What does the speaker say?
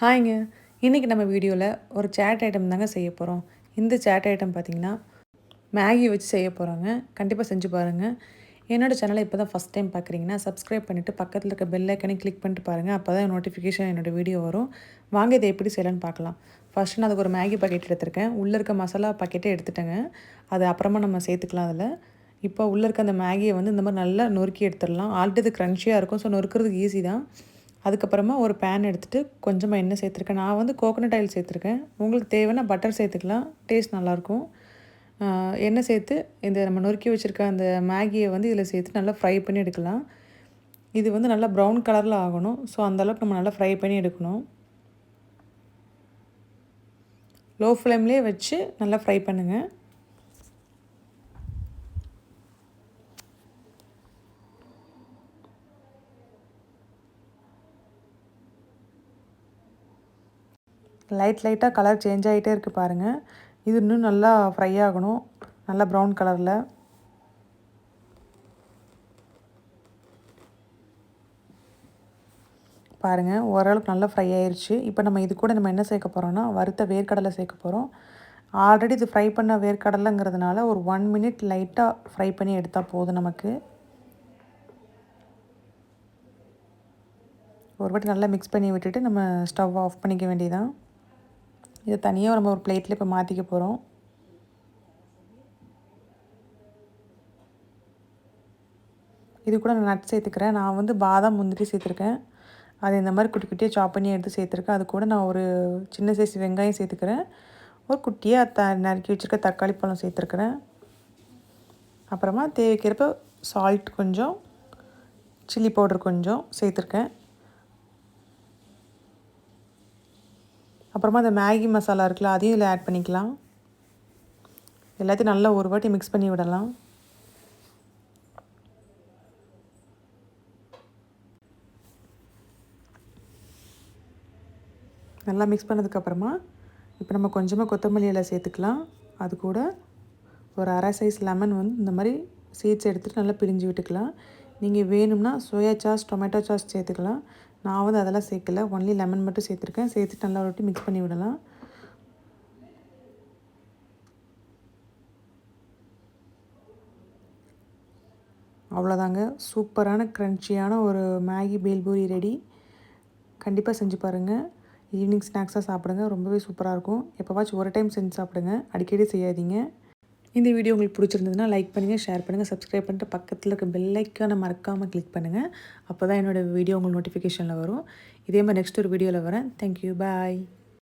ஹாய்ங்க. இன்றைக்கி நம்ம வீடியோவில் ஒரு சேட் ஐட்டம் தாங்க செய்ய போகிறோம் இந்த சேட் ஐட்டம் பார்த்திங்கன்னா மேகி வச்சு செய்ய போகிறோங்க கண்டிப்பாக செஞ்சு பாருங்கள் என்னோடய சேனலை இப்போ தான் ஃபஸ்ட் டைம் பார்க்குறீங்கன்னா சப்ஸ்கிரைப் பண்ணிவிட்டு பக்கத்தில் இருக்க பெல் ஐக்கனை கிளிக் பண்ணிட்டு பாருங்கள் அப்போ தான் நோட்டிஃபிகேஷன் என்னோடய வீடியோ வரும். வாங்க இதை எப்படி செய்யலான்னு பார்க்கலாம் ஃபஸ்ட்டு நான் அதுக்கு ஒரு மேகி பாக்கெட் எடுத்திருக்கேன். உள்ளே இருக்க மசாலா பாக்கெட்டே எடுத்துட்டேங்க. அது அப்புறமா நம்ம சேர்த்துக்கலாம் அதில். இப்போ உள்ளே இருக்க அந்த மேகியை வந்து இந்த மாதிரி நல்லா நொறுக்கி எடுத்துடலாம். ஆல்ரெடி இது க்ரன்ச்சியாக இருக்கும். ஸோ நொறுக்கிறதுக்கு ஈஸி தான். அதுக்கப்புறமா ஒரு பேன் எடுத்துகிட்டு கொஞ்சமாக எண்ணெய் சேர்த்துருக்கேன். நான் வந்து கோகோனட் ஆயில் சேர்த்துருக்கேன். உங்களுக்கு தேவைன்னா பட்டர் சேர்த்துக்கலாம். டேஸ்ட் நல்லாயிருக்கும். எண்ணெய் சேர்த்து இந்த நம்ம நொறுக்கி வச்சுருக்க அந்த மேகியை வந்து இதில் சேர்த்து நல்லா ஃப்ரை பண்ணி எடுக்கலாம். இது வந்து நல்லா ப்ரௌன் கலரில் ஆகணும். ஸோ அந்தளவுக்கு நம்ம நல்லா ஃப்ரை பண்ணி எடுக்கணும். லோ ஃப்ளேம்லேயே வச்சு நல்லா ஃப்ரை பண்ணுங்கள் லைட் லைட்டாக கலர் சேஞ்ச் ஆகிட்டே இருக்குது பாருங்கள் இது இன்னும் நல்லா ஃப்ரை ஆகணும். நல்லா ப்ரௌன் கலரில் பாருங்கள் ஓரளவுக்கு நல்லா ஃப்ரை ஆயிடுச்சு இப்போ நம்ம இது கூட நம்ம என்ன சேர்க்க போகிறோம்னா வறுத்த வேர்க்கடலை சேர்க்க போகிறோம் ஆல்ரெடி இது ஃப்ரை பண்ண வேர்க்கடலைங்கிறதுனால ஒரு ஒன் மினிட் லைட்டாக ஃப்ரை பண்ணி எடுத்தால் போதும் நமக்கு. ஒரு வாட்டி நல்லா மிக்ஸ் பண்ணி விட்டுட்டு நம்ம ஸ்டவ் ஆஃப் பண்ணிக்க வேண்டியதான் இதை தனியாக நம்ம ஒரு பிளேட்டில் இப்போ மாற்றிக்க போகிறோம் இது கூட நான் நட் சேர்த்துக்கிறேன். நான் வந்து பாதாம் முந்திரி சேர்த்துருக்கேன். அது இந்த மாதிரி குட்டி குட்டியாக சாப் பண்ணி எடுத்து சேர்த்துருக்கேன். அது கூட நான் ஒரு சின்ன சைஸ் வெங்காயம் சேர்த்துக்கிறேன். ஒரு குட்டியாக த நறுக்கி வச்சுருக்க தக்காளி பழம் சேர்த்துருக்குறேன். அப்புறமா தேவைக்கிறப்ப சால்ட் கொஞ்சம் சில்லி பவுடர் கொஞ்சம் சேர்த்துருக்கேன். அப்புறமா அந்த மேகி மசாலா இருக்குல்ல அதையும் இதில் ஆட் பண்ணிக்கலாம். எல்லாத்தையும் நல்லா ஒரு வாட்டி மிக்ஸ் பண்ணி விடலாம். நல்லா மிக்ஸ் பண்ணதுக்கப்புறமா இப்போ நம்ம கொஞ்சமாக கொத்தமல்லி இலை சேர்த்துக்கலாம். அது கூட ஒரு அரை சைஸ் லெமன் வந்து இந்த மாதிரி சீட்ஸ் எடுத்துகிட்டு நல்லா பிரிஞ்சு விட்டுக்கலாம். நீங்கள் வேணும்னா சோயா சாஸ் டொமேட்டோ சாஸ் சேர்த்துக்கலாம். நான் வந்து அதெல்லாம் சேர்க்கல. ஒன்லி லெமன் மட்டும் சேர்த்துருக்கேன். சேர்த்துட்டு நல்லா ரொட்டி மிக்ஸ் பண்ணி விடலாம். அவ்வளோதாங்க சூப்பரான க்ரன்ச்சியான ஒரு மேகி பேல்பூரி ரெடி கண்டிப்பாக செஞ்சு பாருங்கள் ஈவினிங் ஸ்நாக்ஸாக சாப்பிடுங்க. ரொம்பவே சூப்பராக இருக்கும். எப்போவாச்சும் ஒரு டைம் செஞ்சு சாப்பிடுங்க. அடிக்கடி செய்யாதீங்க. இந்த வீடியோ உங்களுக்கு பிடிச்சிருந்ததுன்னா லைக் பண்ணுங்கள் ஷேர் பண்ணுங்கள் சப்ஸ்கிரைப் பண்ணிட்டு பக்கத்தில் இருக்க பெல்லைக்கான மறக்காமல் கிளிக் பண்ணுங்கள் அப்போ தான் என்னோடய வீடியோ உங்களுக்கு நோட்டிஃபிகேஷனில் வரும். இதே மாதிரி நெக்ஸ்ட் ஒரு வீடியோவில் வரேன். Thank you bye